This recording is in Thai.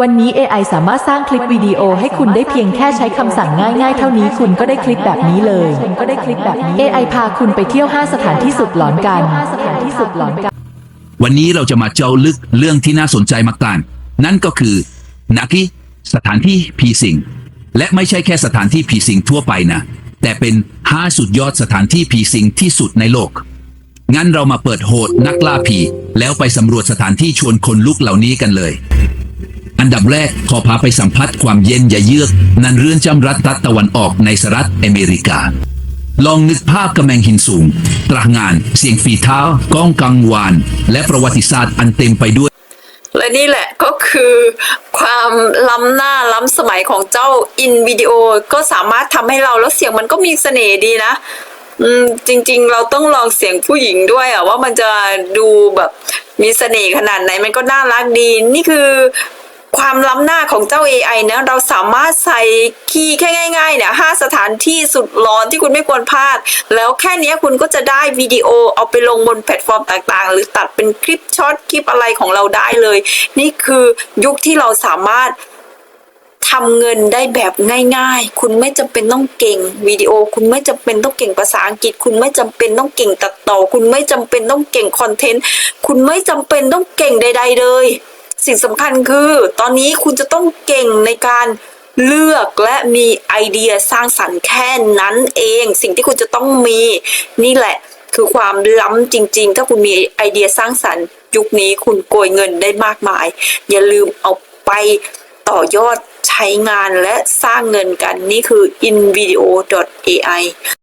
วันนี้ AI สามารถสร้างคลิปวิดีโอให้คุณได้เพียงแค่ใช้คำสั่งง่ายๆ เท่านี้คุณก็ได้คลิปแบบนี้เลยคุณก็ได้คลิปแบบนี้ AI พาคุณไปเที่ยว 5 สถานที่สุดหลอนกันสถานที่สุดหลอนกัน วันนี้เราจะมาเจาะลึกเรื่องที่น่าสนใจมากกันนั่นก็คือนากิสถานที่ผีสิงและไม่ใช่แค่สถานที่ผีสิงทั่วไปนะ แต่เป็น 5 สุดยอดสถานที่ผีสิงที่สุดในโลก งั้นเรามาเปิดโหดนักล่าผี แล้วไปสำรวจสถานที่ชวนคนลุกเหล่านี้กันเลย อันดับแรกขอพาไปสัมผัสความเย็นอย่าเยือกนันเรือนจำรัฐรัฐตะวันออกในสหรัฐอเมริกา ลองนึกภาพกำแพงหินสูง ตรางาน เสียงฝีเท้า ก้องกังวาน และประวัติศาสตร์อันเต็มไปด้วย และนี่แหละก็คือความล้ำหน้าล้ำสมัยของเจ้าอินวิดีโอก็สามารถทำให้เราแล้วเสียงมันก็มีเสน่ห์ดีนะอืมจริง ๆ เราต้องลองเสียงผู้หญิงด้วยอะว่ามันจะดูแบบมีเสน่ห์ขนาดไหนมันก็น่ารักดี นี่คือ ความล้ำหน้าของเจ้า AI นะเราสามารถใส่คีย์แค่ง่ายๆเนี่ยห้าสถานที่สุดร้อนที่คุณไม่ควรพลาด แล้วแค่นี้คุณก็จะได้วิดีโอเอาไปลงบนแพลตฟอร์มต่างๆ หรือตัดเป็นคลิปช็อตคลิปอะไรของเราได้เลย นี่คือยุคที่เราสามารถทำเงินได้แบบง่าย ๆ คุณไม่จำเป็นต้องเก่งวิดีโอ คุณไม่จำเป็นต้องเก่งภาษาอังกฤษ คุณไม่จำเป็นต้องเก่งตัดต่อ คุณไม่จำเป็นต้องเก่งคอนเทนต์ คุณไม่จำเป็นต้องเก่งใด ๆ เลย สิ่งสำคัญคือ ตอนนี้คุณจะต้องเก่งในการเลือกและมีไอเดียสร้างสรรค์แค่นั้นเอง สิ่งที่คุณจะต้องมี นี่แหละคือความล้ำจริง ๆ ถ้าคุณมีไอเดียสร้างสรรค์ ยุคนี้คุณโกยเงินได้มากมาย อย่าลืมเอาไปต่อยอดใช้งานและสร้างเงินกันนี่คือ invideo.ai